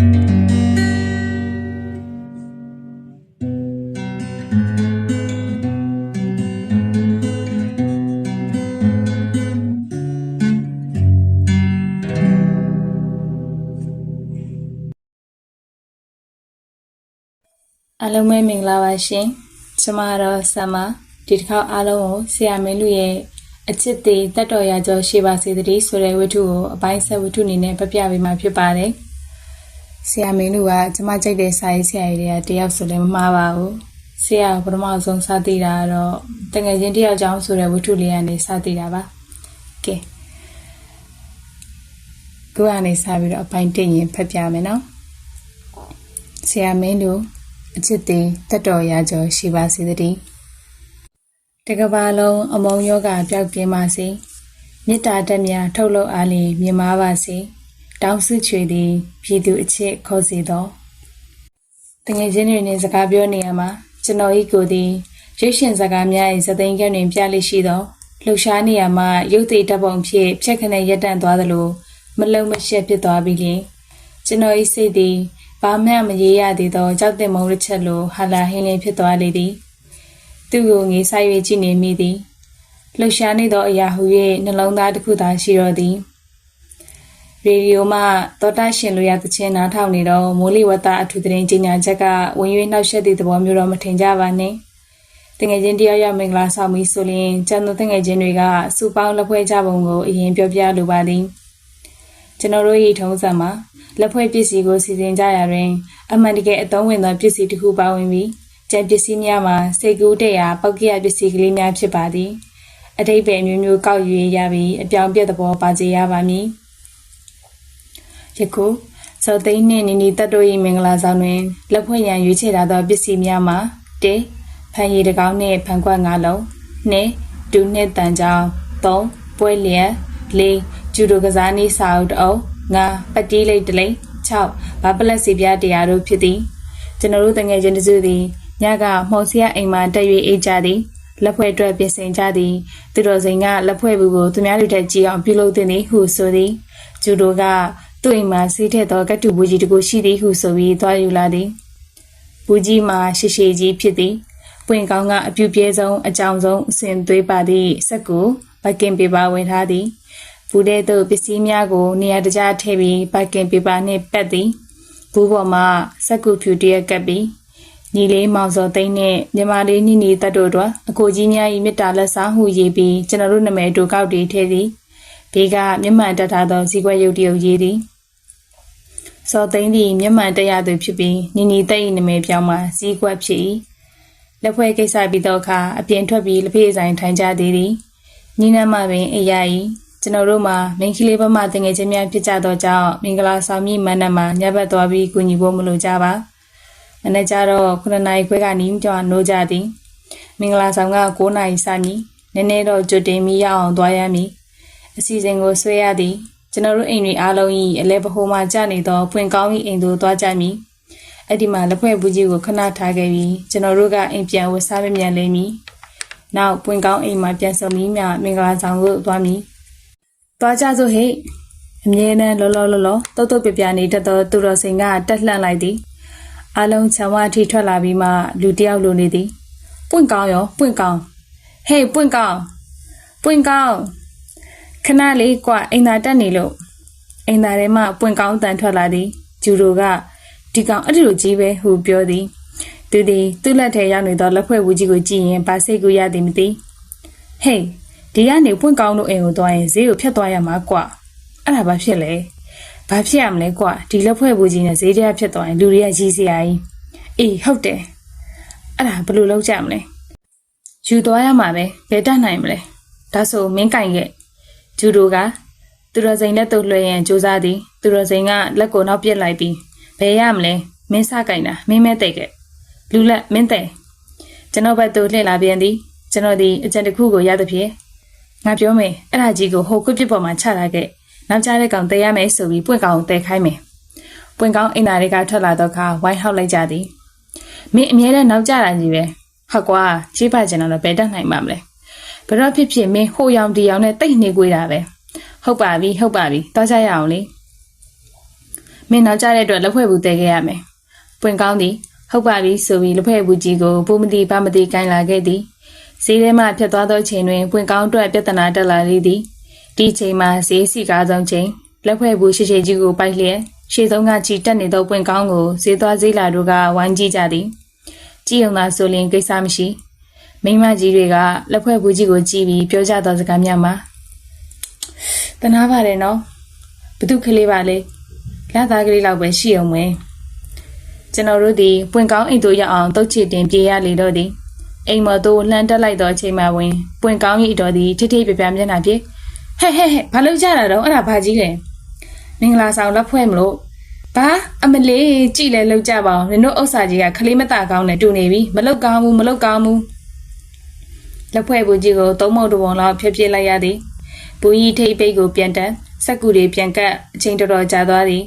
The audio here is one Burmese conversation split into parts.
အားလုံးပဲမင်္ဂလာပါရှင်။ကျွန်မတော့ဆမ်မာဒီတစ်ခါအားလုံးကိုဆရာမင်းလူရဲ့အချစ်သေးတတ်တော်ရကြောရှိပါစေတည်းဆိုတဲ့ဝတ္ထုကိုအပိုင်းဆက်ဝတ္ထုအနေနဲ့ပြပြပေးမှာဖြစ်ပါတယ်။ ဆရာမင်းလူကကျွန်မကြိုက်တဲ့စာရေးဆရာကြီးတွေကတယောက်ဆိုလည်းမမှားပါဘူး။ဆရာကပထမဆုံးစသိတာကတော့တငယ်ချင်းတယောက်ကြောင်းဆိုတဲ့ဝတ္ထုလေးကနေစသိတာပါ။ကဲခုကနေစပြီးတော့အပိုင်းတစ်ရင်ဖတ်ပြမယ်နော်။ဆရာမင်းလူအချစ်သေးတတ်တော်ရာကျော်ရှိပါစေတည်းတကဘာလုံးအမုံယောဂပျောက်ကင်းပါစေမေတ္တာတက်များထုတ်လုပ်အားလျင်မြင်မာပါစေ တောင်းစုချွေသည်ပြည်သူအချစ်ခေါ်စေသောတငယ်ချင်းတွေနဲ့စကားပြောနေရမှာကျွန်တော်ဤကိုယ်သည်ရွှေရှင်စကားများ၏စသိင်ကဲ့တွင်ပြလိရှိသောလှူရှားနေရမှာရုပ်သေးတပ်ပုံဖြင့်ဖြက်ခနဲ့ရက်တန့်သွားသလိုမလုံမရှက်ဖြစ်သွားပြီးလျှင်ကျွန်တော်၏စိတ်သည်ဘာမှမရေးရသေးသောကြောက်တဲ့မုံတစ်ချက်လိုဟာလာဟင်းလေးဖြစ်သွားလေသည်သူ့ကိုငေးဆိုင်၍ကြည့်နေမိသည်လှူရှားနေသောအရာဟု၍နှလုံးသားတစ်ခုသာရှိတော်သည် ရေဒီယိုမှသောတာရှင်လိုရသချင်းနားထောင်နေတော့မိုးလေဝသအထူးသတင်းကြီးညာချက်ကဝင်၍နှောက်ယှက်သည့်သဘောမျိုးတော့မထင်ကြပါနဲ့တငယ်ချင်းတယောက်ယောက်မင်္ဂလာဆောင်ပြီးဆိုရင်ကျန်သူတငယ်ချင်းတွေကစူပေါင်းလက်ဖွဲကြပုံကိုအရင်ပြောပြလိုပါသည်ကျွန်တော်တို့၏ထုံးစံမှာလက်ဖွဲ့ပစ္စည်းကိုစီစဉ်ကြရာတွင် အမှန်တကယ်အသုံးဝင်သောပစ္စည်းတစ်ခုပါဝင်ပြီးကျန်ပစ္စည်းများမှာစိတ်ကူးတဲ့ရာပောက်ကရပစ္စည်းကလေးများဖြစ်ပါသည်အတိတ်ပဲမျိုးမျိုးကောက်ယူရပြီးအပြောင်းပြက်သဘောပါစေရပါမည် ယခုစောသိန်းနှင့်နီနီတတ်တို့၏မင်္ဂလာဆောင်တွင်လက်ဖွဲ့ရန်ရွေးချယ်ထားသောပစ္စည်းများမှာ၁ဖန်ရည်တကောင်းနှင့်ဖန်ခွက်၅လုံး၂ဒူနှင့်တန်ကြောင်၃ပွဲလျက်၄ဂျူဒိုကစားနည်းစာအုပ်တအုပ်၅ပတိလိတ်တလိတ်6ဘာပလက်စီပြားတရားတို့ဖြစ်သည်ကျွန်တော်တို့တငယ်ချင်းတစုသည်ညကမှုံစရအိမ်မှာတက်၍အေးကြသည်လက်ဖွဲ့အတွက်ပြင်ဆင်ကြသည်သူတော်စိန်ကလက်ဖွဲ့ဘူးကိုသူများတို့ထက်ကြည့်အောင်ပြုလုပ်သင့်သည်ဟုဆိုသည်ဂျူဒိုက သူ့အိမ်မှာစီးထက်သောကတ်တူဘူးကြီးတစ်ခုရှိသည်ဟုဆိုပြီးသွားယူလာသည်ဘူးကြီးမှာရှည်ရှည်ကြီးဖြစ်သည်ပွင့်ကောင်းကအပြူပြဲဆုံးအကြောင်ဆုံးအစဉ်သွေးပါသည့်စက်ကိုဘကင်ပေပါဝင်ထားသည်ဘူးတဲ့သို့ပစ္စည်းများကိုနေရာတကျထည့်ပြီးပါကင်ပေပါနှင့်ပတ်သည်ဘူးပေါ်မှာစက်ကူဖြူတရက်ကပ်ပြီးညီလေးမောင်စောသိန်းနဲ့ညီမလေးနီနီတတ်တို့တို့အကိုကြီးများ၏မေတ္တာလက်စားမှုရေးပြီးကျွန်တော်တို့နာမည်တို့ကောက်တွေထည့်သည် ဘေးကမျက်မှန်တက်ထားသောဇီကွက်ရုပ်တရုပ်ရေးသည်စောသိန်းသည်မျက်မှန်တက်ရသူဖြစ်ပြီးနီနီသိန်း၏နာမည်ပြောင်းမှာဇီကွက်ဖြစ်၏လက်ဖွဲ့ကိစ္စပြီးတော့အခါအပြင်ထွက်ပြီးလက်ဖေးဆိုင်ထိုင်ကြသေးသည်ညီနမ်းမှပင်အရာ၏ကျွန်တော်တို့မှာမင်းကလေးဘမတငယ်ချင်းများဖြစ်ကြသောကြောင့်မင်္ဂလာဆောင်မြင့်မန္တမှာညဘက်သွားပြီးကူညီဖို့မလိုကြပါမနေ့ကျတော့9နာရီခွဲကနီးကြောင်နိုးကြသည်မင်္ဂလာဆောင်က9နာရီစမည်နည်းနည်းတော့ကြွတင်ပြီးရအောင်သွားရမည် အစီအစဉ်ကိုဆွဲရသည်ကျွန်တော်တို့အိမ်တွေအားလုံး၏အလဲပဟိုးမှကျနေသောဖွင့်ကောင်း၏အိမ်သို့သွားကြမည်အဲ့ဒီမှာလက်ဖွဲ့ဘူးကြီးကိုခဏထားခဲ့ပြီးကျွန်တော်တို့ကအိမ်ပြန်ဝတ်စားမမြန်လိမ့်မည်နောက်ပွင့်ကောင်းအိမ်မှာပြန်ဆုံပြီးမြမင်္ဂလာဆောင်ကိုသွားမည်သွားကြစို့ဟိတ်အမြဲတမ်းလောလောလောလောတုတ်တုတ်ပြပြနေတတ်သောသူတော်စိန်ကတက်လှန့်လိုက်သည်အလုံးချံဝအထိထွက်လာပြီးမှလူတယောက်လိုနေသည်ပွင့်ကောင်းရောပွင့်ကောင်းဟေးပွင့်ကောင်းပွင့်ကောင်း ခဏလေးကွာအိမ်သာတက်နေလို့အိမ်သာထဲမှပွင့်ကောင်းတန်ထွက်လာသည်ဂျူရိုကဒီကောင်အဲ့ဒီလိုကြီးပဲဟုပြောသည်သူသည်သူ့လက်ထဲရောက်နေသောလက်ဖွဲ့ဝူကြီးကိုကြည့်ရင်ဗာစိတ်ကူရသည်မသိဟေးဒီကနေပွင့်ကောင်းတို့အိမ်ကိုသွားရင်ဈေးကိုဖြတ်သွားရမှာကွာအဲ့ဒါဘာဖြစ်လဲဘာဖြစ်ရမလဲကွာဒီလက်ဖွဲ့ဘူးကြီးနဲ့ဈေးတရားဖြတ်သွားရင်လူတွေကကြီးစရာကြီးအေးဟုတ်တယ်အဲ့ဒါဘယ်လိုလုပ်ကြမလဲယူသွားရမှာပဲဘယ်တတ်နိုင်မလဲဒါဆိုမင်းကင်ရဲ့ ဂျူဒိုကသူတော်စိန်လက်တို့လွှဲရင်စူးစားသည်သူတော်စိန်ကလက်ကိုနောက်ပြစ်လိုက်ပြီးဘယ်ရမလဲမင်းစကင်တာမင်းမဲတဲ့ကဲလူလက်မင်းတဲ့ကျွန်တော်ဘက်သို့လှည့်လာပြန်သည်ကျွန်တော်ဒီအကြံတစ်ခုကိုရသဖြင့်ငါပြောမယ်အဲ့ဒါကြီးကိုဟိုကွပြစ်ပေါ်မှာချလာခဲ့နောက်ကြတဲ့ကောင်တဲရမယ်ဆိုပြီးပွင့်ကောင်ကိုတဲခိုင်းမယ်ပွင့်ကောင်အိမ်သားတွေကထွက်လာတော့ခါဝိုင်းဟောက်လိုက်ကြသည်မင်းအမြဲတမ်းနောက်ကြတာကြီးပဲဟုတ်ကွာချိပါကျင်တော့ဘယ်တတ်နိုင်မှာမလဲ ဘယ်တော့ဖြစ်ဖြစ်မင်းဟိုရောင်ဒီရောင်နဲ့တိတ်နေကြတာပဲဟုတ်ပါပြီဟုတ်ပါပြီတောကြရအောင်လေမမင်းနောက်ကြတဲ့အတွက်လက်ဖွဲ့ဘူးတဲခဲ့ရမယ်ပွင့်ကောင်းသည်ဟုတ်ပါပြီဆိုပြီးလက်ဖွဲ့ဘူးကြီးကိုဘုံမတိဗမတိကိုင်းလာခဲ့သည်ဈေးထဲမှဖြတ်သွားသောချိန်တွင်ပွင့်ကောင်းအတွက်ပြဿနာတက်လာလေသည်ဒီချိန်မှာဈေးစီကားဆုံးချိန်လက်ဖွဲ့ဘူးရှိရှိကြီးကိုပိုက်လျက်ရှေ့ဆုံးကချီတက်နေသောပွင့်ကောင်းကိုဈေးသွားဈေးလာတို့ကဝိုင်းကြည့်ကြသည်ကြည့်ုံသာဆိုရင်ကိစ္စမရှိ မိန်းမကြီးတွေကလက်ဖွဲ့ဘူးကြီးကိုကြည့်ပြီးပြောကြသောစကားများမှာတနာပါတယ်နော်ဘသူကလေးပါလေလာသားကလေးလောက်ပဲရှိအောင်မယ်ကျွန်တော်တို့ဒီပွင့်ကောင်းအိမ်တို့ရောက်အောင်တုတ်ချစ်တင်ပြေးရလေတော့သည်အိမ်မော်တို့လှမ်းတက်လိုက်သောအချိန်မှဝင်ပွင့်ကောင်း၏အတော်သည်ထိထိပြပြမျက်နှာဖြင့်ဟဲ့ဟဲ့ဟဲ့ဘာလို့ကြတာတော့အဲ့ဒါဘာကြီးလဲမင်္ဂလာဆောင်လက်ဖွဲ့မလို့ဘာအမလေးကြည်လဲလောက်ကြပါအောင်နင်တို့ဥစ္စာကြီးကခလေးမတကောင်းနဲ့တူနေပြီမလောက်ကောင်းဘူးမလောက်ကောင်းဘူး လက်ဖွဲ့ဘူးကြီးကိုသုံးမုတ်တပုံလောက်ဖျက်ပြစ်လိုက်ရသည်ဘူးကြီးထိပ်ပိတ်ကိုပြန်တက်စက်ကူတွေပြန်ကပ်အချိန်တော်တော်ကြာသွားသည်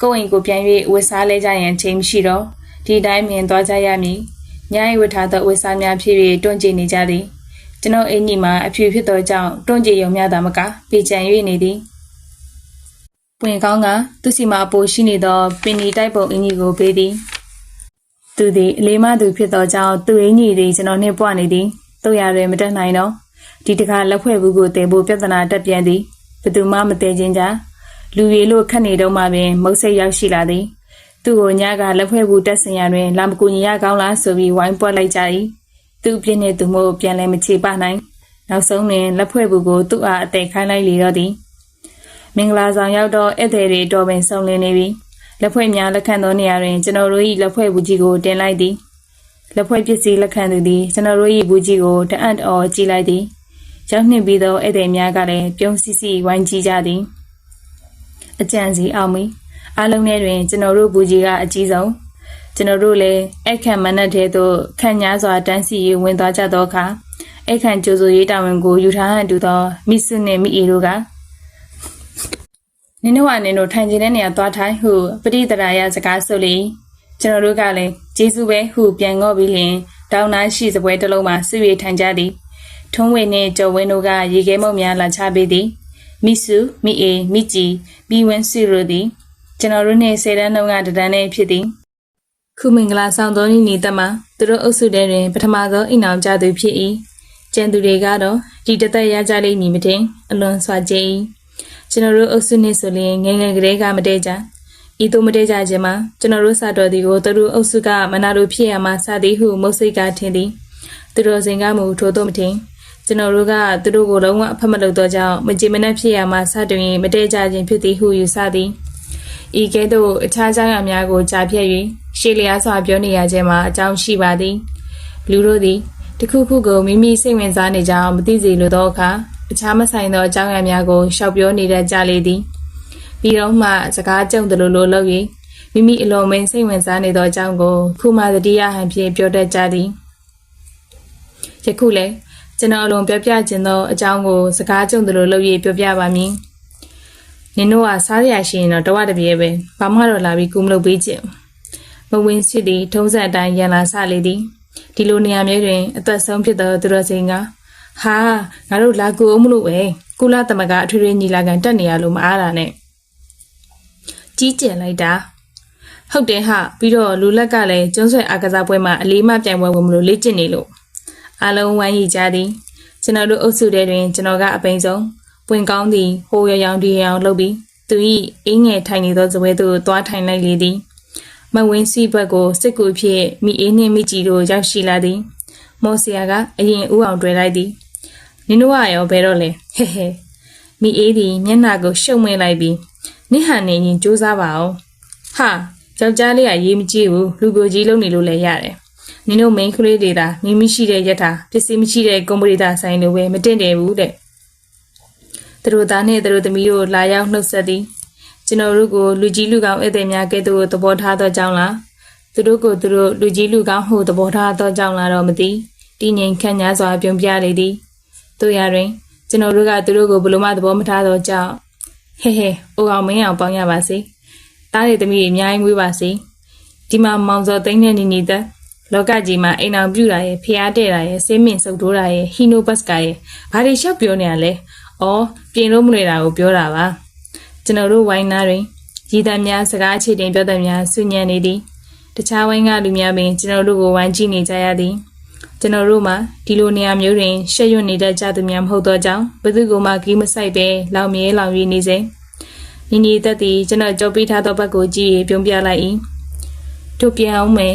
ကိုယ်အိမ်ကိုပြန်၍ဝတ်စားလဲကြရန်ချိန်မရှိတော့ဒီတိုင်းမြင်သွားကြရမည်ညအိဝတ်ထားသောဝတ်စားများဖြစ်၍တွန့်ကျင်နေကြသည်ကျွန်ုပ်အင်ကြီးမှာအဖြူဖြစ်သောကြောင့်တွန့်ကျင်ရုံများသာမကပေကြံ၍နေသည်ပွင့်ကောင်းကသူစီမှာပိုရှိနေသောပင်နီတိုက်ပုံအင်ကြီးကိုပေးသည်သူသည်အလေးမသူဖြစ်သောကြောင့်သူအင်ကြီးသည်ကျွန်တော်နှင့်ပွားနေသည် တို့ရရမတက်နိုင်တော့ဒီတခါလက်ဖွဲ့ဘူးကိုတည်ဖို့ပြဿနာတက်ပြန်သည်ဘယ်သူမှမတည်ခြင်းကြလူရီလို့ခတ်နေတော့မှပင်မုတ်စိတ်ရောက်ရှိလာသည်သူ့ကိုညကလက်ဖွဲ့ဘူးတက်ဆင်ရတွင်လာမကူညီရကောင်းလားဆိုပြီးဝိုင်းပွက်လိုက်ကြ၏သူ့ပြင်းနေသူမို့ပြန်လဲမချေပနိုင်နောက်ဆုံးတွင်လက်ဖွဲ့ဘူးကိုသူ့အားအသေးခိုင်းလိုက်လေတော့သည်မင်္ဂလာဆောင်ရောက်တော့ဧည့်သည်တွေတော်ပင်ဆုံလင်းနေပြီလက်ဖွဲ့များလက်ခံသောနေရာတွင်ကျွန်တော်တို့၏လက်ဖွဲ့ဘူးကြီးကိုတင်လိုက်သည် လက်ဖွဲ့ပစ္စည်းလက်ခံသူသည်ကျွန်တော်တို့၏ဘူးကြီးကိုတအံ့တော်ကြည့်လိုက်သည်ရောက်နှင့်ပြီးသောဧည့်သည်များကလည်းပြုံးစီစီဝိုင်းကြည့်ကြသည်အကြံစီအောင်မီအားလုံးထဲတွင်ကျွန်တော်တို့ဘူးကြီးကအကြီးဆုံးကျွန်တော်တို့လည်းအခန့်မနက်တဲ့သို့ခန့်ညားစွာတန်းစီရေးဝင်သွားကြသောအခါအခန့်ကြိုဆိုရေးတာဝန်ကိုယူထားဟန်တူသောမိစုနှင့်မိအေတို့ကနင်တို့ကနင်တို့ထိုင်ခြင်းတဲ့နေရာသွားထိုင်ဟုပရိသရာယစကားဆိုလေ ကျွန်တော်တို့ကလည်းဂျေစုပဲဟုပြန်ငော့ပြီးလျင်တောင်းနာရှိစပွဲတစ်လုံးမှာဆွေထိုင်ကြသည်ထုံးဝေနှင့်ကျော်ဝင်းတို့ကရေခဲမုတ်များလာချပေးသည်မိစုမိအေမိကြည်ပြီးဝင်းစီရိုသည်ကျွန်တော်တို့နှင့်စေတန်းနှုံးကတဒန်းနဲ့ဖြစ်သည်ခုမင်္ဂလာဆောင်သောနေ့နေ့တက်မှာသူတို့အုပ်စုထဲတွင်ပထမဆုံးအိမ်အောင်ကြသူဖြစ်၏ကျန်သူတွေကတော့ဒီတသက်ရကြလိမ့်မည်မတင်အလွန်စွာကြည်၏ကျွန်တော်တို့အုပ်စုနှင့်ဆိုရင်ငယ်ငယ်ကလေးကမတည့်ကြ ဤသို့မတည့်ကြခြင်းမှာကျွန်တော်တို့စာတော်ဒီကိုသူတို့အုပ်စုကမနာလိုဖြစ်ရမှာစသည်ဟုမုတ်စိတ်ကထင်သည်သူတို့စင်ကမူထိုးသို့မထင်ကျွန်တော်တို့ကသူတို့ကိုလုံးဝအဖက်မလုပ်တော့ကြောင်းမကြည်မနှက်ဖြစ်ရမှာစတွင်မတည့်ကြခြင်းဖြစ်သည်ဟုယူဆသည်ဤကဲ့သို့အခြားကြောင်းအများကိုကြားပြည့်၍ရှေ့လျားစွာပြောနေရခြင်းမှာအကြောင်းရှိပါသည်လူတို့သည်တခုခုကိုမိမိစိတ်ဝင်စားနေကြောင်းမသိစေလိုသောအခါအခြားမဆိုင်သောအကြောင်းအရာများကိုရှောက်ပြောနေတတ်ကြလေသည် ပြီးတော့မှစကားကြုံတယ်လို့လို့လုပ်၍မိမိအလွန်မင်းစိတ်ဝင်စားနေသောအကြောင်းကိုခုမှသတိရဟန်ဖြင့်ပြောတတ်ကြသည်ယခုလည်းကျွန်တော်အလွန်ပြောပြခြင်းသောအကြောင်းကိုစကားကြုံတယ်လို့လုပ်၍ပြောပြပါမည်နင်တို့ကစားရရှိရင်တော့တဝတပြေပဲဘာမှတော့လာပြီးကူမလုပ်ပေးချင်မဝင်းစစ်သည်ထုံးစံအတိုင်းရန်လာဆလေသည်ဒီလိုနေရာမျိုးတွင်အသက်ဆုံးဖြစ်သောသူတော်စင်ကဟာငါတို့လာကူအောင်မလို့ပဲကုလသမဂ္ဂအထွေထွေညီလာခံတက်နေရလို့မအားတာနဲ့ ကြီးကျယ်လိုက်တာဟုတ်တယ်ဟာပြီးတော့လူလက်ကလည်းကျွန်းဆွဲအားကစားပွဲမှာအလေးမပြိုင်ပွဲဝင်မလို့လေ့ကျင့်နေလို့အားလုံးဝိုင်းရကြသည်ကျွန်တော်တို့အုပ်စုထဲတွင်ကျွန်တော်ကအပိန်ဆုံးပွင့်ကောင်းသည်ဟိုရရောင်ဒီရောင်လှုပ်ပြီးသူ၏အင်းငယ်ထိုင်နေသောဇပွဲသို့သွားထိုင်လိုက်လေသည်မဝင်းစီဘက်ကိုစစ်ကူဖြစ်မိအေးနှင့်မိကြည်တို့ရောက်ရှိလာသည်မော်ဆီယာကအရင်ဦးအောင်တွေ့လိုက်သည်နင်တို့ကရောဘယ်တော့လဲဟဲဟဲမိအေးသည်မျက်နှာကိုရှုံမင်းလိုက်ပြီး နင့်ဟန်နေရင်စူးစမ်းပါအောင်ဟာယောက်ျားလေးကရေးမကြည့်ဘူးလူကိုကြီးလုံးနေလို့လည်းရတယ်နင်တို့မိန်းကလေးတွေသာမိမိရှိတဲ့ယထာပစ္စည်းမရှိတဲ့ကွန်ပျူတာဆိုင်လိုပဲမတင်တယ်ဘူးတဲ့သူတို့သားနဲ့သူတို့သမီးတို့လာရောက်နှုတ်ဆက်သည်ကျွန်တော်တို့ကိုလူကြီးလူကောင်းဧည့်သည်များကဲ့သို့သဘောထားသောကြောင့်လားသူတို့ကိုသူတို့လူကြီးလူကောင်းဟုသဘောထားသောကြောင့်လားတော့မသိတည်ငြိမ်ခန့်ညားစွာပြုံးပြလေသည်တို့ရတွင်ကျွန်တော်တို့ကသူတို့ကိုဘယ်လိုမှသဘောမထားသောကြောင့် ဟဲဟဲအိုအောင်မင်းအောင်ပေါင်းရပါစေတားတဲ့သမီးအများကြီးမွေးပါစေဒီမှာမောင်စောသိန်းနဲ့နေနေတဲ့လောကကြီးမှာအိမ်အောင်ပြူတာရဲ့ဖျားတဲ့တာရဲ့ဆေးမင်စုပ်တိုးတာရဲ့ဟီနိုဘတ်ကာရဲ့ဘာတွေလျှောက်ပြောနေရလဲ။အော်ပြင်လို့မလွယ်တာကိုပြောတာပါ။ကျွန်တော်တို့ဝိုင်းနာတွင်ရည်တမ်းများစကားအခြေတင်ပြောတဲ့များဆွညံနေသည်တခြားဝိုင်းကလူများပင်ကျွန်တော်တို့ကိုဝိုင်းကြည့်နေကြရသည် ကျွန်တော်တို့မှာဒီလိုနေရာမျိုးတွင်ရှက်ရွံ့နေတတ်ကြသူများမဟုတ်သောကြောင့်ဘယ်သူကမှကြီးမဆိုင်ပဲလောင်မြဲလောင်ရည်နေစေညီညီသက်သည်ကျွန်တော်ကြော်ပေးထားသောဘက်ကိုကြည့်၍ပြုံးပြလိုက်၏တို့ပြန်အောင်မယ်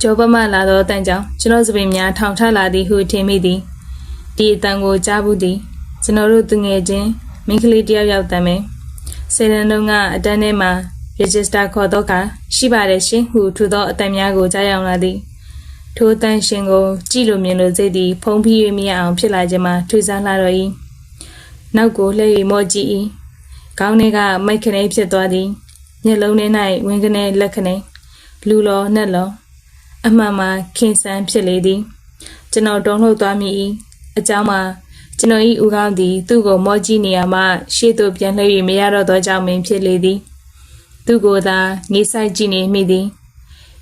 ကျော်ပမလာသောအတန်ကြောင့်ကျွန်တော်စပင်များထောင်ထလာသည်ဟုထင်မိသည်ဒီအတန်ကိုကြားဘူးသည်ကျွန်တော်တို့သူငယ်ချင်းမိန်းကလေးတယောက်ယောက်တမ်းမယ်စေရန်တုံးကအတန်းထဲမှာ register ခေါ်တော့ကရှိပါတယ်ရှင်ဟုထူသောအတန်များကိုကြားရောက်လာသည် ထိုအတန်ရှင်ကို ကြည့်လို့မြင်လို့စိတ်သည် ဖုံးဖိ၍မရအောင်ဖြစ်လာခြင်းမှာထွေးစားလာတော့၏နောက်ကိုလှည့်၍မော့ကြည့်၏ခေါင်းထဲကမိုက်ခနဲဖြစ်သွားသည်မျက်လုံးထဲ၌ဝင်းခနဲလက်ခနဲလူလောနှက်လောအမှန်မှာခင်ဆန်းဖြစ်လေသည် ကျွန်တော်တုံ့လှုပ်သွားမိ၏အကြောင်းမှာကျွန်တော်၏ဦးခေါင်းသည် သူ့ကိုမော့ကြည့်နေရမှရှေ့သို့ပြန်လှည့်၍မရတော့သောကြောင့်ပင်ဖြစ်လေသည် သူ့ကိုသာငေးဆိုင်ကြည့်နေမိသည်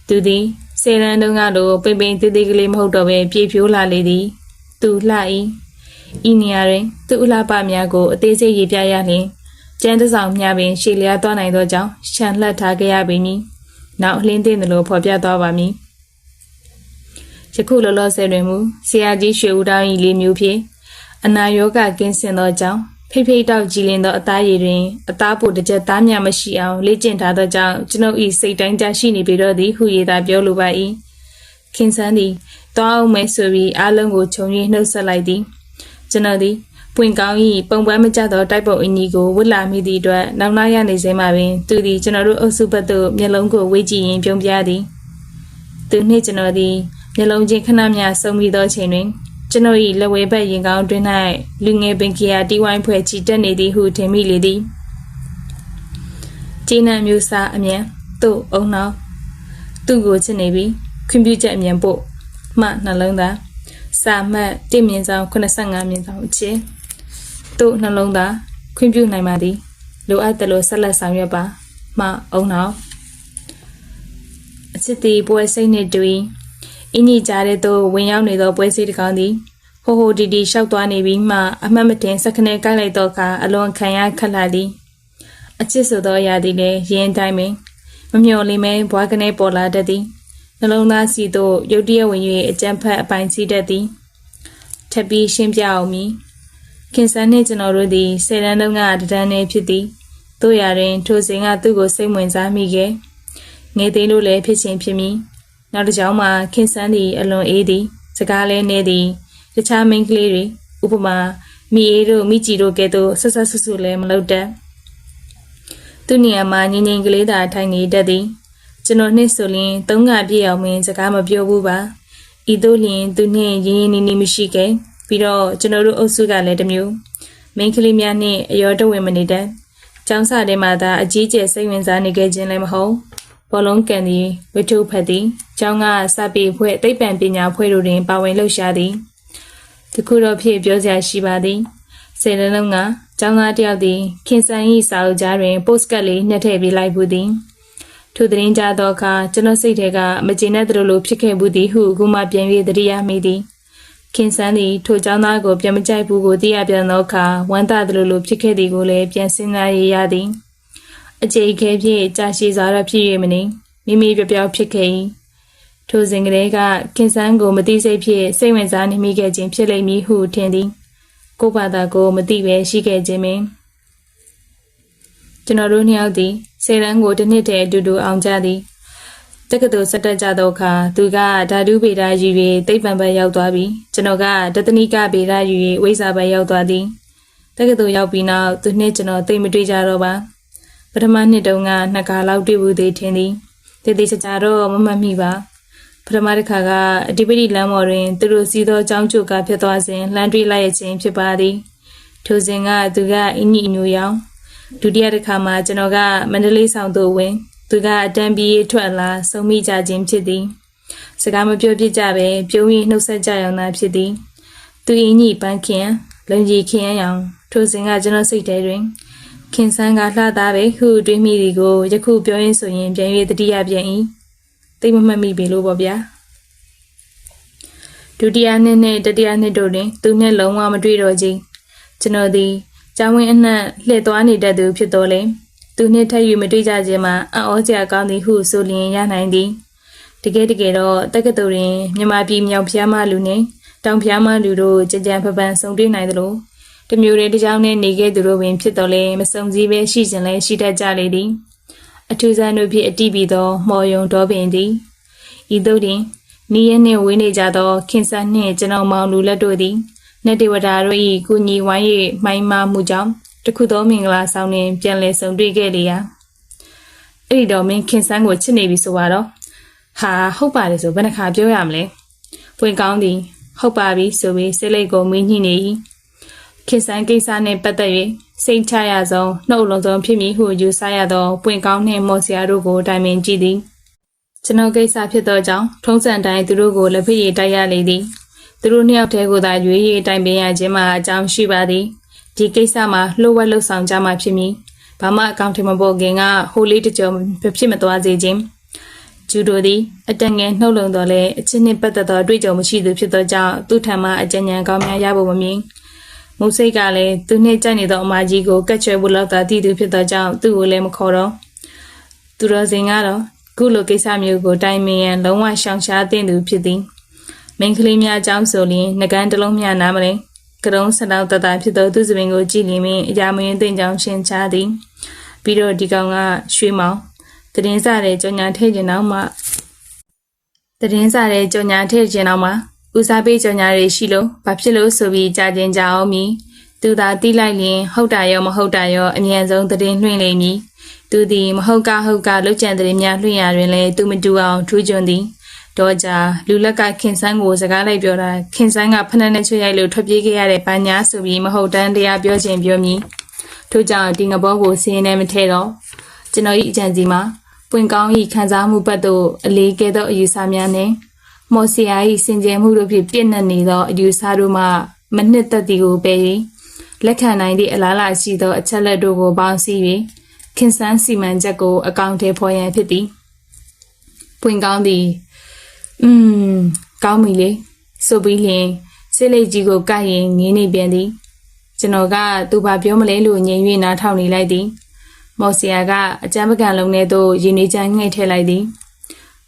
သူသည် စေရန်တုံးကလိုပိန်ပိန်သေးသေးကလေးမဟုတ်တော့ပဲပြေဖြိုးလာလေသည် သူလှ၏ဤနေရာတွင် သူ့ဥလာပများကိုအသေးစိတ်ရေးပြရလျင်ကျန်းတစောင်များပင်ရှေ့လျားသွားနိုင်သောကြောင့်ရှန်လှတ်ထားခဲ့ရပေမည်နောက်အလင်းသိသလိုဖော်ပြသွားပါမည်ယခုလောလောဆယ်တွင်မူဆရာကြီးရွှေဦးတောင်း၏လေးမျိုးဖြင့်အနာရောဂါကင်းစင်သောကြောင့် ဖိဖိတောက်ကြည်လင်သောအသားရည်တွင်အသားပိုတစ်ချက်သားများမရှိအောင်လေ့ကျင့်ထားသောကြောင့်ကျွန်ုပ်၏စိတ်တိုင်းကြရှိနေပေတော့သည်ဟုရသာပြောလိုပါ၏ခင်ဆန်းသည်တောင်းအောင်မဲဆိုပြီးအားလုံးကိုခြုံရင်းနှုတ်ဆက်လိုက်သည်ကျွန်တော်သည်ပွင့်ကောင်း၏ပုံပန်းမကျသောတိုက်ပုံအင်ကြီးကိုဝတ်လာမိသည့်အတွက်နောက်နောက်ရနေစေမှပင်သူသည်ကျွန်တော်တို့အုပ်စုဘက်သို့မျက်လုံးကိုဝေးကြည့်ရင်းပြုံးပြသည်သူနှင့်ကျွန်တော်သည်မျက်လုံးချင်းခဏမျှဆုံပြီးသောအချိန်တွင် ကျွန်ုပ်၏လက်ဝဲဘက်ရင်ကောင်းတွင်၌လူငယ်ပင်ကီယာတီဝိုင်းဖွဲ့ချီတက်နေသည်ဟုထင်မိလေသည်ကျင်းနံမျိုးစားအမြန်သူ့အုံနောက်သူ့ကိုချစ်နေပြီးခွင့်ပြုချက်အမြန်ပို့မှနှလုံးသားစာမှတ်1မြင်ဆောင်85မြင်ဆောင်အချင်းသူ့နှလုံးသားခွင့်ပြုနိုင်ပါသည်လိုအပ်တယ်လို့ဆက်လက်ဆောင်ရွက်ပါမှအုံနောက်အချစ်သည်ပွဲစိတ်နှင့်တူ၏ အင်းကြီးကြားတဲ့သို့ဝင်ရောက်နေသောပွဲစည်းတစ်ကောင်သည်ဟိုဟိုတီတီရှောက်သွားနေပြီးမှအမှတ်မတင်စက္ကနဲ့ကိုက်လိုက်တော့ကအလွန်ခံရခက်လာသည်အချစ်ဆိုသောအရာသည်လည်းရင်းတိုင်းပင်မမျှော်လင့်မဲဘွားကနေပေါ်လာတတ်သည်နှလုံးသားစီသို့ရုတ်တရက်ဝင်၍အကြမ်းဖက်အပိုင်စီတတ်သည်ထပ်ပြီးရှင်းပြအောင်မည်ခင်စန်းနှင့်ကျွန်တော်တို့သည်ဆယ်တန်းတုန်းကတဒန်းနေဖြစ်သည်တို့ရတွင် ထိုစဉ်ကသူ့ကိုစိတ်ဝင်စားမိခဲ့ငယ်သေးလို့လည်းဖြစ်ချင်းဖြစ်မည် နောက်တစ်ကြောင်းမှာခင်ဆန်းသည်အလွန်အေးသည်စကားလည်းနေသည်တခြားမိန်းကလေးတွေဥပမာမိအေးတို့မိကြည်တို့ကဲ့သို့ဆက်ဆက်ဆွဆွလည်းမလုပ်တတ်သူနေရာမှာငင်းငင်းကလေးသာထိုင်နေတတ်သည်ကျွန်တော်နှင့်ဆိုရင်သုံးကပြည့်အောင်မင်းစကားမပြောဘူးပါဤသို့လျင်သူနှင့်ရင်းရင်းနှီးနှီးမရှိခဲ့ပြီးတော့ကျွန်တော်တို့အုပ်စုကလည်းတစ်မျိုးမိန်းကလေးများနှင့်အရောတဝင်မနေတတ်ကျောင်းစာထဲမှာသာအကြီးကျယ်စိတ်ဝင်စားနေခဲ့ခြင်းလည်းမဟုတ် ဘောလုံးကန်သည်ဝိထုဖတ်သည်ကျောင်းကစပေဖွဲ့သိပ္ပံပညာဖွဲ့တို့တွင် ပါဝင်လှုပ်ရှားသည်တခုတော့ဖြစ်ပြောစရာရှိပါသည်ဆယ်လုံးကကျောင်းသားတစ်ယောက်သည်ခင်ဆန်၏စာအုပ်ကြားတွင် ပို့စကတ်လေးနှက်ထည့်ပေးလိုက်ဘူးသည်ထိုသတင်းကြားသောအခါကျွန်တော်စိတ်ထဲကမကျေနပ်သလိုလိုဖြစ်ခဲ့ဘူးသည်ဟုအခုမှပြန်၍သတိရမိသည်ခင်ဆန်းသည်ထိုကျောင်းသားကိုပြန်မကြိုက်ဘူးကိုသိရပြန်သောအခါဝမ်းသာသလိုလိုဖြစ်ခဲ့သည်ကိုလည်းပြန်စဉ်းစားရရသည် အကြိတ်ခဲဖြင့်ကြာရှည်စွာတော့ဖြစ်၍မနေမိမိပြောပြောဖြစ်ခဲ့၏ထိုစဉ်ကလေးကခင်ဆန်းကိုမသိစိတ်ဖြင့်စိတ်ဝင်စားနေမိခဲ့ခြင်းဖြစ်လိမ့်မည်ဟုထင်သည်ကိုယ့်ဘာသာကိုမသိပဲရှိခဲ့ခြင်းပင်ကျွန်တော်တို့နှစ်ယောက်သည်စေရန်ကိုတစ်နှစ်တည်းအတူတူအောင်ကြသည်တက္ကသိုလ်ဆက်တက်ကြသောအခါသူကဓာတုဗေဒယူ၍သိပ္ပံဘက်ရောက်သွားပြီးကျွန်တော်ကဒသနိကဗေဒယူ၍ဝိဇ္ဇာဘက်ရောက်သွားသည်တက္ကသိုလ်ရောက်ပြီးနောက်သူနှင့်ကျွန်တော်သိမတွေ့ကြတော့ပါ ပထမနှစ်တုန်းကနှစ်ခါလောက်တွေ့ဘူးသေးထင်သည်တည်တည်ချာချာတော့မမှတ်မိပါပထမတစ်ခါကအဓိပတိလမ်းပေါ်တွင်သူတို့စီးသောအကြောင်းကျိုးကဖြစ်သွားစဉ်လှမ်းတွေ့လိုက်ရခြင်းဖြစ်ပါသည်ထိုစဉ်ကသူကအင်းကြီးအညိုရောင်ဒုတိယတစ်ခါမှာကျွန်တော်ကမန္တလေးဆောင်သို့ဝင် သူကအတန်းပြီးထွက်လာဆုံးမိကြခြင်းဖြစ်သည်စကားမပြောပြကြပဲပြုံးရင်နှုတ်ဆက်ကြရအောင်သာဖြစ်သည် သူအင်းကြီးပန်းခင်လုံကြီးခင်အောင်ထိုစဉ်ကကျွန်တော်စိတ်ထဲတွင် ခင်ဆန်းကလှသားပဲဟုတွေးမိသည်ကိုယခုပြောရင်းဆိုရင်ပြန်၍တတိယပြန်၏သိမမှတ်မိပြီလို့ပေါ့ဗျာဒုတိယနှစ်နဲ့တတိယနှစ်တို့တွင်သူနှင့်လုံးဝမတွေ့တော့ကြကျွန်တော်သည်ကျောင်းဝင်းအနှံ့လှည့်သွားနေတတ်သူဖြစ်တော်လဲသူနှင့်ထပ်၍မတွေ့ကြခြင်းမှာအံ့ဩစရာကောင်းသည်ဟုဆိုလျင်ရနိုင်သည်တကယ်တကယ်တော့တက္ကသိုလ်တွင်မြန်မာပြည်မြောက်ဖျားမလူနှင့်တောင်ဖျားမလူတို့ကြကြံဖပန်ဆုံတွေ့နိုင်သလို တမျိုးတွေတစ်ကြောင်းနဲ့နေခဲ့သူတို့ပင်ဖြစ်တော်လဲမစုံစည်းပဲရှိခြင်းလဲရှိတတ်ကြလေသည်အထူးဆန်းတို့ဖြင့်အတိပြီးသောမော်ယုံတော်ပင်သည်ဤသို့တွင်နီးရဲနှင့်ဝေးနေကြသော ခင်ဆန်းနှင့်ကျွန်တော်မောင်လူလက်တို့သည်နတ်တေဝတာတို့၏ကုညီဝိုင်း၍မိုင်းမမှုကြောင့်တခုသောမင်္ဂလာဆောင်တွင်ပြန်လည်ဆုံတွေ့ခဲ့လေရာအဲ့ဒီတော့မင်းခင်ဆန်းကိုချစ်နေပြီဆိုတော့ဟာဟုတ်ပါတယ်ဆိုဘယ်နှခါပြောရမလဲပွင့်ကောင်းသည်ဟုတ်ပါပြီဆိုပြီးစိတ်လိုက်ကိုမင်းညှိနေ၏ ခင်ဆန်းကိစ္စနှင့်ပတ်သက်၍စိတ်ချရဆုံးနှုတ်လုံးဆုံးဖြစ်မည်ဟုယူဆရသောပွင့်ကောင်းနှင့်မော်စရာတို့ကိုတိုင်ပင်ကြည့်သည်ကျွန်ုပ်ကိစ္စဖြစ်သောကြောင့်ထုံးစံတိုင်းသူတို့ကိုလက်ဖက်ရည်တိုက်ရလေသည်သူတို့နှစ်ယောက်တည်းကိုသာရွေးရည်တိုင်ပင်ရခြင်းမှာအကြောင်းရှိပါသည်ဒီကိစ္စမှာလှုပ်ဝက်လှုပ်ဆောင်ကြမှာဖြစ်မည်ဘာမှအကောင့်ထင်မပေါ်ခင်ကဟိုလေးတကြောဖြစ်မသွားစေခြင်းဂျူဒိုသည်အတန်ငယ်နှုတ်လုံတော်လဲအချင်းနှင့်ပတ်သက်သောအတွေ့အကြုံမရှိသူဖြစ်သောကြောင့်သူ့ထံမှအကြံဉာဏ်ကောင်းများရဖို့မမြင် မုစိတ်ကလည်းသူနှင့်ကြိုက်နေသောအမကြီးကိုကတ်ချွဲဖို့လောက်သာတည်သူဖြစ်သောကြောင့်သူ့ကိုလည်းမခေါ်တော့သူတော်စင်ကတော့ခုလိုကိစ္စမျိုးကိုတိုင်ပင်ရန်လုံးဝရှောင်ရှားတဲ့သူဖြစ်သည်မိန်းကလေးများအကြောင်းဆိုရင်ငကန်းတစ်လုံးမျှနားမလဲကရုံးစတောက်တတဖြစ်သောသူစပင်ကိုကြည့်လင်ပင်အရာမရင်သိမ့်ကြောင်ရှင်းချသည်ပြီးတော့ဒီကောင်ကရွှေမောင်တည်င်းစားတဲ့ကြောညာထဲ့ကျင်တော့မှတည်င်းစားတဲ့ကြောညာထဲ့ကျင်တော့မှ ဦးစားပေးကြောညာတွေရှိလို့ဘာဖြစ်လို့ဆိုပြီးကြာကျင်ကြအောင်မီသူသာတီးလိုက်ရင်ဟုတ်တာရောမဟုတ်တာရောအမြန်ဆုံးတည်င်းလွှင့်လိမ့်မည်သူသည်မဟုတ်ကဟုတ်ကလုတ်ကြံတည်များလွှင့်ရတွင်လည်းသူမတူအောင်ထူးချွန်သည်တော့ကြလူလက်ကခင်ဆန်းကိုစကားလိုက်ပြောတာခင်ဆန်းကဖနက်နဲ့ချွတ်ရိုက်လို့ထွက်ပြေးခဲ့ရတဲ့ပညာဆိုပြီးမဟုတ်တမ်းတရားပြောခြင်းပြောမည်ထို့ကြောင့်ဒီငဘောကိုစင်းနေမထဲတော့ကျွန်တော်ဤအကြံစီမှာပွင့်ကောင်းဤခံစားမှုဘက်သို့အလေးကဲသောအယူဆများနှင့် မော်ဆီယာဤစင်ကြယ်မှုတို့ဖြင့်ပြည့်နှက်နေသောအယူဆတို့မှမနှစ်သက်သည်ကိုပယ်၍လက်ခံနိုင်သည့်အလားအလာရှိသောအချက်လက်တို့ကိုပေါင်းစည်း၍ခင်ဆန်းစီမံချက်ကိုအကောင့်ထဲဖော်ရန်ဖြစ်သည်ပွင့်ကောင်းသည်อืมကောင်းပြီလေဆိုပြီးလျင်စိတ်လိတ်ကြီးကိုကပ်ရင်ငင်းနေပြန်သည် ကျွန်တော်ကသူဘာပြောမလဲလို့ငြိမ်၍နားထောင်နေလိုက်သည်မော်ဆီယာကအကြမ်းပကံလုံးထဲသို့ရင်းနေချမ်းငှဲ့ထည့်လိုက်သည်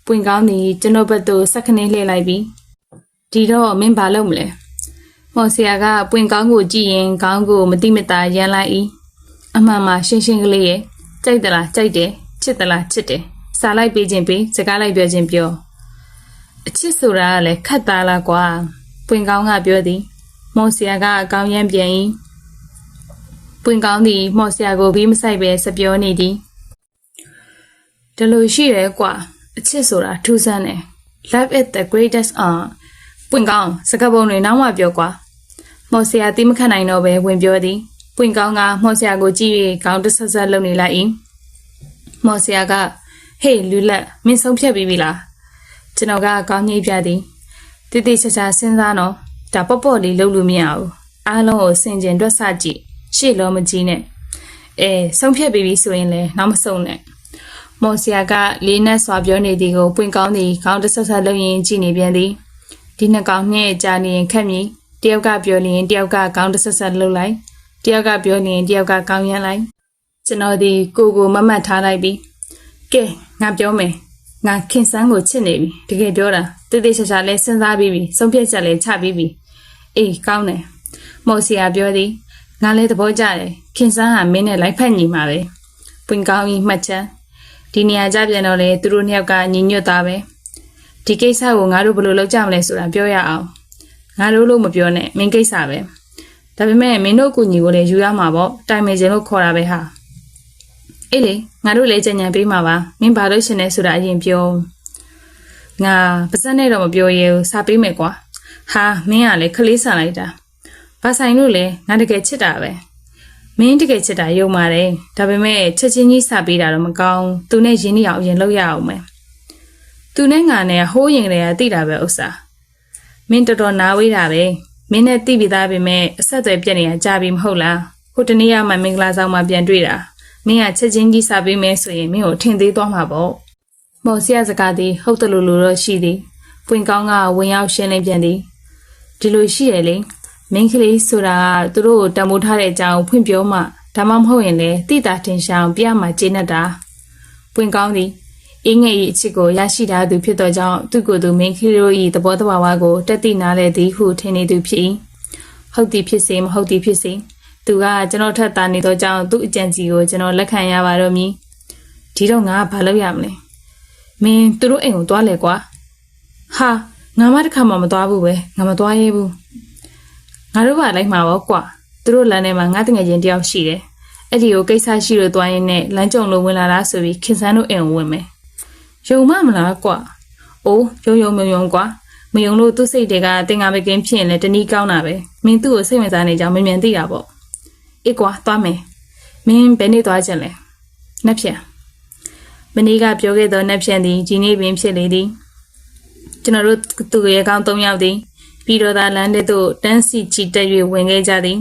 ပွင့်ကောင်းသည်ကျွန်တော်ဘက်သို့စက္ကနေလှည့်လိုက်ပြီးဒီတော့မင်းဘာလုပ်မလဲမော်ဆီယာကပွင့်ကောင်းကိုကြည့်ရင်ခေါင်းကိုမတိမတာရမ်းလိုက်၏အမှန်မှရှင်းရှင်းကလေးရဲ့ကြိုက်သလားကြိုက်တယ်ချစ်သလားချစ်တယ်စားလိုက်ပေးခြင်းပေးစကားလိုက်ပြောခြင်းပြောအချစ်ဆိုတာကလည်းခတ်သားလားကွာပွင့်ကောင်းကပြောသည်မော်ဆီယာကအကောင်းရမ်းပြန်၏ပွင့်ကောင်းသည်မော်ဆီယာကိုပြီးမဆိုင်ပဲစပြောနေသည်ဒီလိုရှိရဲကွာ အချစ်ဆိုတာထူးဆန်းတယ် love is the greatest art ပွင့်ကောင်းစကားပုံတွေနောက်မှပြောကွာမော်ဆီယာတိမခတ်နိုင်တော့ပဲဝင်ပြောသည်ပွင့်ကောင်းကမော်ဆီယာကိုကြည့်၍ခေါင်းတဆက်ဆက်လှုပ်နေလိုက်၏မော်ဆီယာကဟေးလူလက်မင်းဆုံးဖြတ်ပြီးပြီလားကျွန်တော်ကကောင်းကြီးပြသည်တိတိကျကျစဉ်းစားတော့ဒါပေါ့ပေါ့လေးလုပ်လို့မရဘူးအားလုံးကိုစင်ကျင်တွက်ဆကြည့်ရှေ့လုံးမကြီးနဲ့အဲဆုံးဖြတ်ပြီးပြီဆိုရင်လည်းနောက်မဆုံးနဲ့ မော်ဆီယာကလေးနက်စွာပြောနေသည်ကိုပွင့်ကောင်းသည်ခေါင်းတဆက်ဆက်လှုပ်ရင်းကြည့်နေပြန်သည်ဒီနှစ်ကောင်နဲ့ကြာနေရင်ခက်မြည်တယောက်ကပြောလျင်တယောက်ကခေါင်းတဆက်ဆက်လှုပ်လိုက်တယောက်ကပြောလျင်တယောက်ကကောင်းရမ်းလိုက်ကျွန်တော်ဒီကိုကိုမမတ်ထားလိုက်ပြီကဲငါပြောမယ်ငါခင်ဆန်းကိုချစ်နေပြီတကယ်ပြောတာတိတိကျကျလဲစဉ်းစားပြီးပြီဆုံးဖြတ်ချက်လဲချပြီးပြီအေးကောင်းတယ်မော်ဆီယာပြောသည်ငါလဲသဘောကျတယ်ခင်ဆန်းဟာမင်းနဲ့လိုက်ဖက်ညီမှာပဲပွင့်ကောင်းကြီးမှတ်ချမ်း ဒီနေရာကြပြန်တော့လေသူတို့နှစ်ယောက်ကညီညွတ်သားပဲဒီကိစ္စကိုငါတို့ဘယ်လိုလုပ်ကြမလဲဆိုတာပြောရအောင်ငါတို့လို့မပြောနဲ့မင်းကိစ္စပဲဒါပေမဲ့မင်းတို့ကူညီကိုလည်းယူရမှာပေါ့တိုင်မင်ခြင်းလို့ခေါ်တာပဲဟာအေးလေငါတို့လည်းကြံ့ကြံပေးမှာပါမင်းဘာလို့ရှင်လဲဆိုတာအရင်ပြောငါပါစက်နဲ့တော့မပြောရဲဘူးစာပေးမယ်ကွာဟာမင်းကလည်းခလေးဆန်လိုက်တာဘာဆိုင်လို့လဲငါတကယ်ချစ်တာပဲ မင်းတကယ်ချစ်တာယုံပါတယ်ဒါပေမဲ့ချက်ချင်းကြီးစာပေးတာတော့မကောင်းသူနဲ့ရင်းနှီးအောင်အရင်လုပ်ရအောင်မယ်သူနဲ့ငါနဲ့ဟိုးရင်တွေကတိတာပဲဥစ္စာမင်းတော်တော်နားဝေးတာပဲမင်းနဲ့တိပြီးသားပေမဲ့အဆက်အသွယ်ပြက်နေရကြပြီမဟုတ်လားဟိုတနေ့ကမှမင်္ဂလာဆောင်မှာပြန်တွေ့တာမင်းကချက်ချင်းကြီးစာပေးမယ်ဆိုရင်မင်းကိုထင်သေးသွားမှာပေါ့မော်ဆရာစကားသည်ဟုတ်တယ်လို့လို့တော့ရှိသည်ပွင့်ကောင်းကဝင်ရောက်ရှင်းလင်းပြန်သည်ဒီလိုရှိရလေ မင်းကလေးဆိုတာကသူတို့ကိုတံမိုးထားတဲ့အကြောင်းဖွင့်ပြောမှဒါမှမဟုတ်ရင်လေတိတာတင်ရှောင်ပြမှာကျေနပ်တာပွင့်ကောင်းသည်အင်းငယ်၏အချစ်ကိုရရှိထားသူဖြစ်သောကြောင့်သူကိုယ်သူမင်းခရီရို၏သဘောတဘာဝကိုတက်သိနာလဲသည်ဟုထင်နေသူဖြစ်၏ဟုတ်သည်ဖြစ်စေမဟုတ်သည်ဖြစ်စေသူကကျွန်တော်ထက်သားနေသောကြောင့်သူ့အကြံစီကိုကျွန်တော်လက်ခံရပါတော့မည်ဒီတော့ငါဘာလုပ်ရမလဲမင်းသူတို့အိမ်ကိုသွားလဲကွာဟာငါမတစ်ခါမှမသွားဘူးပဲငါမသွားရဲဘူး ငါတို့ကလိုက်မှာပေါ့ကွာသူတို့လမ်းထဲမှာငါတငယ်ချင်းတယောက်ရှိတယ်အဲ့ဒီကိုကိစ္စရှိလို့သွားရင်းနဲ့လမ်းကြုံလို့ဝင်လာတာဆိုပြီးခင်စန်းတို့အိမ်ကိုဝင်မယ်ယုံမမလားကွာအိုးယုံယုံမြုံယုံကွာမယုံလို့သူ့စိတ်တွေကတင်ငါမကင်းဖြစ်ရင်လည်းတနည်းကောင်းတာပဲမင်းသူ့ကိုစိတ်ဝင်စားနေကြောင်းမမြန်သိတာပေါ့အေးကွာသွားမယ်မင်းဘယ်နေ့သွားကြလဲနှက်ဖြန်မနေ့ကပြောခဲ့သောနှက်ဖြန်သည်ဒီနေ့ပင်ဖြစ်လေသည်ကျွန်တော်တို့သူရဲ့ကောင်း၃ယောက်သည် ပြီးတော့သာလမ်းတဲ့သို့တန်းစီချီတက်၍ဝင်ခဲ့ကြသည်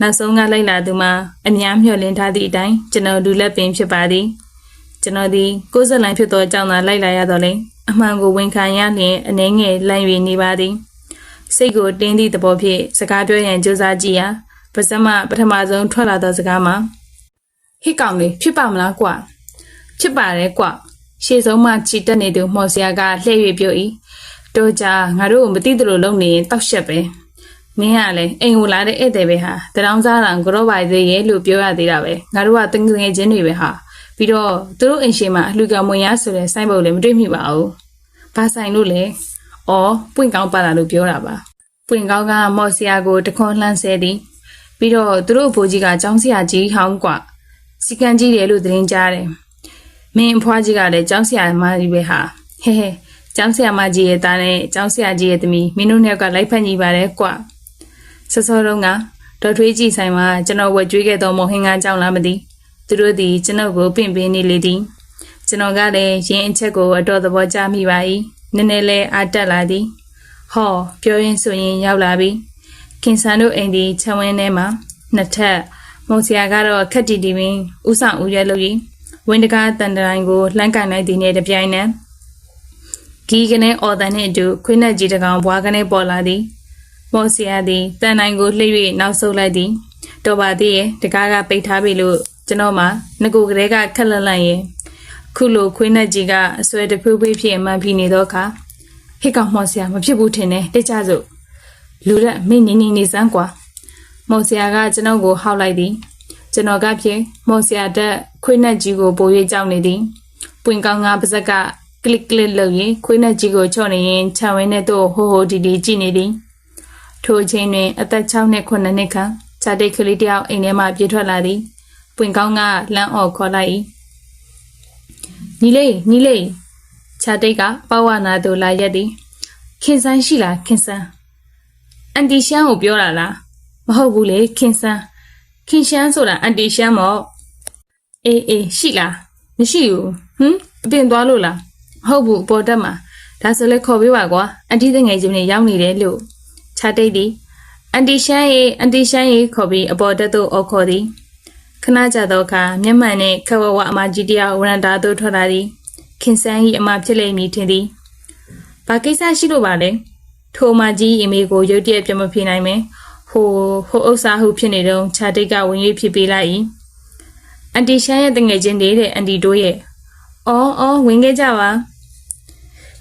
နောက်ဆုံးကလိုက်လာသူမှာအများမျှော်လင့်ထားသည့်အတိုင်းကျွန်တော်လူလက်ပင်ဖြစ်ပါသည်ကျွန်တော်သည်ကိုယ်စလိုင်းဖြစ်သောအကြောင်းသာလိုက်လာရတော့လေအမှန်ကိုဝန်ခံရလျင်အနှဲငယ်လန့်၍နေပါသည်စိတ်ကိုတင်းသည့်သဘောဖြင့်စကားပြောရန်ကြိုးစားကြည့်ရာပါစမပထမဆုံးထွက်လာသောစကားမှာဟစ်ကောင်လေးဖြစ်ပါမလားကွာဖြစ်ပါတယ်ကွာရှေ့ဆုံးမှချီတက်နေသူမော်စရာကလှည့်၍ပြော၏ တို့ကြငါတို့ကိုမသိသလိုလုပ်နေရင်တောက်ရှက်ပဲမင်းကလည်းအိမ်ကိုလာတဲ့ဧည့်သည်ပဲဟာတရောင်းစားတာကြောပါသေးရဲ့လို့ပြောရသေးတာပဲငါတို့ကတငငယ်ချင်းတွေပဲဟာပြီးတော့သူတို့အိမ်ရှိမှာအလှကမွန်ရဆိုတဲ့စိုင်းပုတ်လည်းမတွေ့မိပါဘူးဘာဆိုင်လို့လဲအော်ပွင့်ကောင်းပါလာလို့ပြောတာပါပွင့်ကောင်းကမော်စရာကိုတခွန်းလှမ်းဆဲသည်ပြီးတော့သူတို့ဘိုးကြီးကចောင်းဆရာကြီးဟောင်းกว่าစီကံကြီးတယ်လို့သတင်းကြားတယ်မင်းအဖွားကြီးကလည်းចောင်းဆရာမကြီးပဲဟာဟဲဟဲ ကျောင်းဆရာမကြီးရဲ့သားနဲ့ကျောင်းဆရာကြီးရဲ့သမီးမင်းတို့နှစ်ယောက်ကလိုက်ဖက်ညီပါတယ်ကွာစောစောတုန်းကဒေါ်ထွေးကြည်ဆိုင်မှာကျွန်တော်ဝက်ကြွေးခဲ့သောမော်ဟင်ကကြောင်းလားမသိသူတို့သည်ကျွန်တော်ကိုပင့်ပေးနေလေသည်ကျွန်တော်ကလည်းရင်းအချက်ကိုအတော်သဘောကျမိပါ၏နည်းနည်းလေးအားတက်လာသည်ဟောပြောရင်းဆိုရင်ရောက်လာပြီခင်ဆန်တို့အိမ်ဒီခြံဝင်းထဲမှာနှစ်ထပ်မုံစရာကတော့ခက်တီတီပင်ဥဆောင်ဦးရဲလို့ရင်ဝင်းတကားတန်တိုင်းကိုလှမ်းကန်လိုက်သည်နဲ့တပြိုင်နက် ဂီကနေအော်တန်နှင့်အတူခွေးနက်ကြီးတကောင်ဘွားကနေပေါ်လာသည်မော်စီယာသည်တန်နိုင်ကိုလှည့်၍နောက်ဆုတ်လိုက်သည်တော်ပါသေးရဲ့တကားကပိတ်ထားပြီလို့ကျွန်တော်မှငကိုကလေးကခက်လန့်လန့်ရဲ့ခုလိုခွေးနက်ကြီးကအဆွဲတဖွေးဖွေးဖြစ်မှန်ပြီးနေတော့ခါဟစ်ကောင်မော်စီယာမဖြစ်ဘူးထင်တယ်တိတ်ကြစို့လူရက်မင်းနေနေနေစမ်းကွာမော်စီယာကကျွန်တော်ကိုဟောက်လိုက်သည်ကျွန်တော်ကဖြင့်မော်စီယာတက်ခွေးနက်ကြီးကိုပို၍ကြောက်နေသည်ပွင့်ကောင်းကပါဇက်က ကလစ်ကလစ်လုပ်ရင်ခွေးနဲ့ကြီးကိုချော့နေရင်ခြံဝင်းနဲ့သူ့ဟိုဟိုဒီဒီကြည့်နေသည်ထိုအချိန်တွင်အသက်6နှစ်9နှစ်ခန့်ခြာတိတ်ကလေးတယောက်အိမ်ထဲမှပြေးထွက်လာသည်ပွင့်ကောင်းကလမ်းအော်ခေါ်လိုက်၏ညီလေးညီလေးခြာတိတ်ကပဝနာတို့လာရက်သည်ခင်ဆန်းရှိလားခင်ဆန်းအန်တီရှမ်းကိုပြောတာလားမဟုတ်ဘူးလေခင်ဆန်းခင်ရှမ်းဆိုတာအန်တီရှမ်းမော့အေးအေးရှိလားမရှိဘူးဟမ်အပြင်သွားလို့လား ဟုတ်ဘူးပေါ်တက်မှာဒါဆိုလဲခေါ်ပေးပါကွာအန်တီတငယ်ချင်းတွေရောက်နေတယ်လို့ခြာတိတ်သည်အန်တီရှမ်းရေအန်တီရှမ်းရေခေါ်ပြီးအပေါ်တက်သို့အော်ခေါ်သည်ခဏကြာသောအခါမျက်မှန်နှင့်ခဝဝအမကြီးတယောက်ဝရန်တာသို့ထွက်လာသည်ခင်ဆန်း၏အမဖြစ်လိမ့်မည်ထင်သည်ဘာကိစ္စရှိလို့ပါလဲထိုမကြီးအမေကိုရုတ်တရက်ပြမဖြေနိုင်မယ်ဟိုဟိုဥစ္စာဟုဖြစ်နေတော့ခြာတိတ်ကဝင်၍ဖြစ်ပေးလိုက်၏အန်တီရှမ်းရဲ့တငယ်ချင်းတွေတဲ့အန်တီတို့ရဲ့အော်အော်ဝင်ခဲ့ကြပါ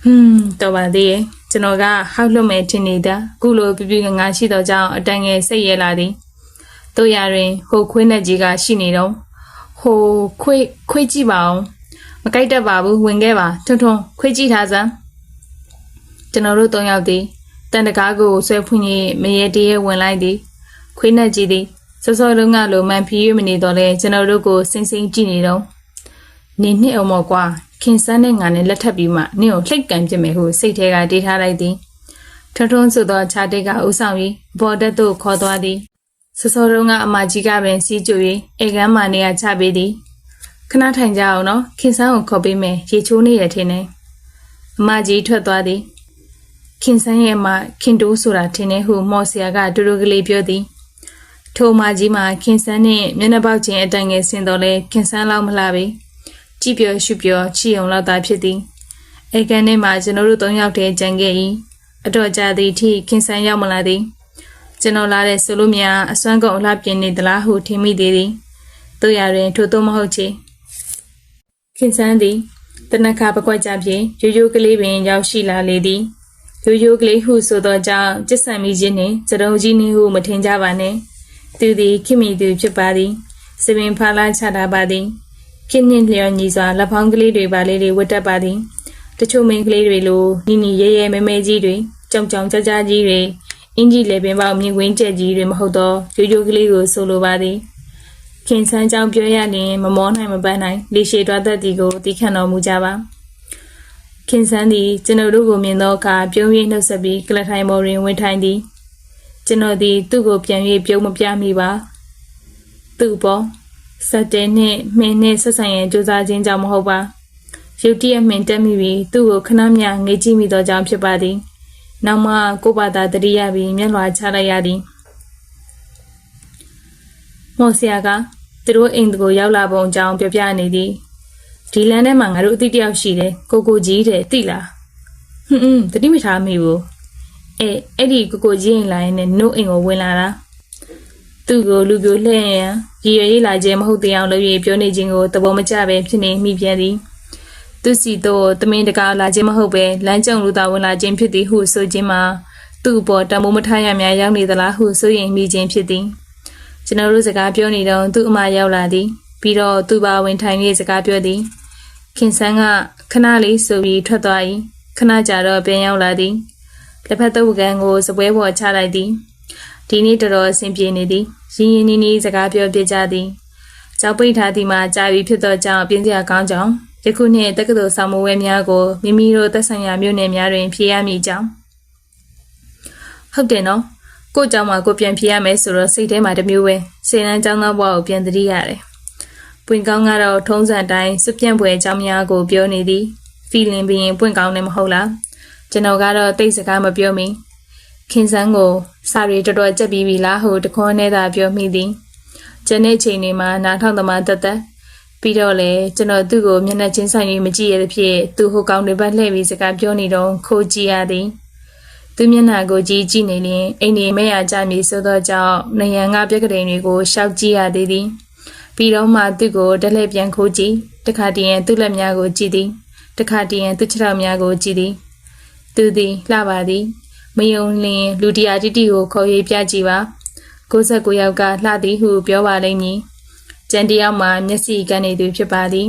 ဟွန်းတော်ပါသေးရဲ့ကျွန်တော်ကဟောက်လွတ်မယ်ထင်နေတာခုလိုပြပြငါရှိတော့ကြောင်းအတန်ငယ်စိတ်ရဲလာသည်တို့ရရင်ဟိုခွေးနဲ့ကြီးကရှိနေတော့ဟိုခွေးခွေးကြည့်ပါအောင်မကြိုက်တတ်ပါဘူးဝင်ခဲ့ပါထွန်းထွန်းခွေးကြည့်ထားစမ်းကျွန်တော်တို့၃ယောက်သည်တန်တကားကိုဆွဲဖွင့်၍မရေတရေဝင်လိုက်သည်ခွေးနဲ့ကြီးသည်စောစောလုံးကလိုမှန်ဖြီးရမနေတော့လဲကျွန်တော်တို့ကိုစင်စင်ကြည့်နေတော့နေနှစ်အောင်မော်ကွာ ခင်စန်းနဲ့ငါနဲ့လက်ထပ်ပြီးမှနင့်ကိုလှိတ်ကန်ပြစ်မယ်ဟုစိတ်ထဲကတေးထားလိုက်သည်ထွန်းထွန်းဆိုသောခြာတိတ်ကဥဆောင်ပြီးဘော်တက်သို့ခေါ်သွားသည်စစောတုံးကအမကြီးကပင်စီးကြွေအေကန်းမာနေရချပေးသည်ခဏထိုင်ကြအောင်နော်ခင်စန်းကိုခေါ်ပေးမယ်ရေချိုးနေရထင်တယ်အမကြီးထွက်သွားသည်ခင်စန်းရဲ့မခင်တိုးဆိုတာထင်တယ်ဟုမော်ဆရာကတူတူကလေးပြောသည်ထိုမကြီးမှာခင်စန်းနှင့်မျက်နှာပေါက်ချင်းအတိုင်ငယ်ဆင်းတော်လဲခင်စန်းလောက်မလှပေ။ ကြည်ပြောရှုပြောချီအောင်လောက်သာဖြစ်သည်အေကန်ထဲမှာကျွန်တော်တို့၃ယောက်တည်းကြံခဲ့၏အတော်ကြာသည့်ထိခင်ဆန်းရောက်မလာသည်ကျွန်တော်လာတဲ့ဆိုလို့များအစွမ်းကုန်အလှပြင်နေသလားဟုထင်မိသေးသည်တို့ရတွင်ထို့သောမဟုတ်ချေခင်စန်းသည်တနခါပကွက်ကြဖြင့်ရိုးရိုးကလေးပင်ရောက်ရှိလာလေသည်ရိုးရိုးကလေးဟုဆိုသောကြောင့်ကျစ်ဆံမိခြင်းနှင့်စရုံကြီးနှင့်ဟုမထင်ကြပါနှင့်သူသည်ခင်မီသူဖြစ်ပါသည်စပင်ဖားလာချတာပါသည် ခင်နှင့်လျော်ညီစွာလက်ဖောင်းကလေးတွေပါလေးတွေဝတ်တတ်ပါသည်တချို့မင်းကလေးတွေလိုနီနီရဲရဲမဲမဲကြီးတွေကြောင်ကြောင်ကြကြကြီးတွေအင်ကြီးလေပင်ပေါက်မြင်ကွင်းကျက်ကြီးတွေမဟုတ်တော့ရိုးရိုးကလေးကိုဆိုလိုပါသည်ခင်ဆန်းကြောင့်ပြောရရင်မမောနိုင်မပန်းနိုင်လေရှည်တွားသက်သည်ကိုသိခံတော်မူကြပါခင်ဆန်းသည်ကျွန်တော်တို့ကိုမြင်သောအခါပြုံးရင်းနှုတ်ဆက်ပြီးကလထိုင်ပေါ်တွင်ဝင်ထိုင်သည်ကျွန်တော်သည်သူ့ကိုပြန်၍ပြုံးမပြမိပါသူ့ပေါ် စက်တဲနှင့်မင်းနှင့်ဆက်ဆံရန်ကြိုးစားခြင်းကြောင့်မဟုတ်ပါရုတ်တရက်မှင်တက်မိပြီးသူ့ကိုခဏမျှငေးကြည့်မိသောကြောင့်ဖြစ်ပါသည်နောက်မှကိုယ့်ဘာသာတတိယပြီးမျက်လွှာချလိုက်ရသည်မော်ဆရာကသူတို့အိမ်ကိုရောက်လာပုံအကြောင်းပြောပြနေသည်ဒီလမ်းထဲမှာငါတို့အတိတယောက်ရှိတယ်ကိုကိုကြီးတဲ့သိလားဟွန်းဟွန်းတတိမထားမိဘူးအဲအဲ့ဒီကိုကိုကြီးအိမ်လာရင်လည်းနှုတ်အိမ်ကိုဝင်လာတာ သူ့ကိုလူပြိုလှည့်ရန်ရည်ရည်လာခြင်းမဟုတ်သေးအောင်လို့ရပြောနေခြင်းကိုသဘောမကျပဲဖြစ်နေမိပြန်သည်သူစီတော့တမင်တကာလာခြင်းမဟုတ်ပဲလမ်းကြုံလူသားဝင်လာခြင်းဖြစ်သည်ဟုဆိုခြင်းမှာသူ့အပေါ်တမိုးမထားရများရောက်နေသလားဟုဆိုရင်မိခြင်းဖြစ်သည်ကျွန်တော်တို့စကားပြောနေတော့သူ့အမရောက်လာသည် ပြီးတော့သူ့ဘာဝင်ထိုင်နေစကားပြောသည်ခင်ဆန်းကခဏလေးဆိုပြီးထွက်သွား၏ခဏကြာတော့ပြန်ရောက်လာသည်လက်ဖက်တုပ်ကန်ကိုစပွဲပေါ်ချလိုက်သည်ဒီနေ့တော်တော်အဆင်ပြေနေသည် ရင်းရင်းနှီးနှီးစကားပြောပြကြသည်ကြောက်ပိတ်ထားသည်မှာကြာပြီဖြစ်သောကြောင့်ပြင်းစရာကောင်းကြောင်းယခုနှင့်တက္ကသိုလ်ဆောင်မွေးများကိုမိမိတို့သက်ဆိုင်ရာမြို့နယ်များတွင်ဖြေရမည်ကြောင်းဟုတ်တယ်နော်ကို့ကြောင့်မှကိုပြန်ဖြေရမယ်ဆိုတော့စိတ်ထဲမှာတမျိုးပဲစေနန်းကျောင်းသားဘဝကိုပြန်သတိရတယ်ပွင့်ကောင်းကတော့ထုံးစံတိုင်းစွပြန့်ပွဲအကြောင်းများကိုပြောနေသည်ဖီလင်ဘီရင်ပွင့်ကောင်းလည်းမဟုတ်လားကျွန်တော်ကတော့တိတ်စကားမပြောမီ ခင်စန်းကိုစာရီတော်တော်ကြက်ပြီးပြီလားဟုတခွန်းနဲ့သာပြောမိသည်။ကျန်တဲ့ချိန်တွေမှာနားထောင်သမားတက်တက်ပြီးတော့လေကျွန်တော်သူ့ကိုမျက်နှာချင်းဆိုင်၍မကြည့်ရတဲ့ဖြစ်သူဟိုကောင်တွေဘက်လှည့်ပြီးစကားပြောနေတော့ခိုးကြည့်ရသည်။သူမျက်နှာကိုကြည့်ကြည့်နေရင်အိမ်နေမဲ့ရကြမည်ဆိုသောကြောင့်နယံကပြက်ကလေးတွေကိုရှောက်ကြည့်ရသေးသည်ပြီးတော့မှသူ့ကိုတက်လှည့်ပြန်ခိုးကြည့်တခါတည်းရင်သူ့လက်များကိုကြည့်သည်တခါတည်းရင်သူ့ခြေထောက်များကိုကြည့်သည်သူသည်လှပါသည် မယုံလင်လူတရာတိတိကိုခေါ်၍ပြကြည့်ပါ69ယောက်ကလှသည်ဟုပြောပါလိမ့်မည်ကျန်တယောက်မှာမျက်စိကန်းနေသူဖြစ်ပါသည်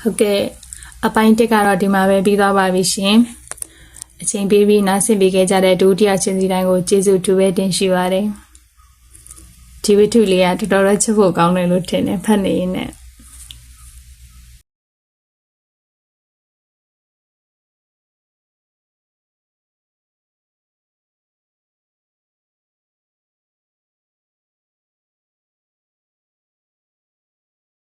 ဟုတ်ကဲ့အပိုင်းတက်ကတော့ဒီမှာပဲပြီးသွားပါပြီရှင်အချိန်ပေးပြီးနားဆင်ပေးခဲ့ကြတဲ့ဒုတိယချင်းစီတိုင်းကိုကျေးဇူးတူပဲတင်ရှိပါတယ်ဒီဝိထုလေးကတော်တော်လေးချစ်ဖို့ကောင်းတယ်လို့ထင်တယ်ဖတ်နေရင်လည်း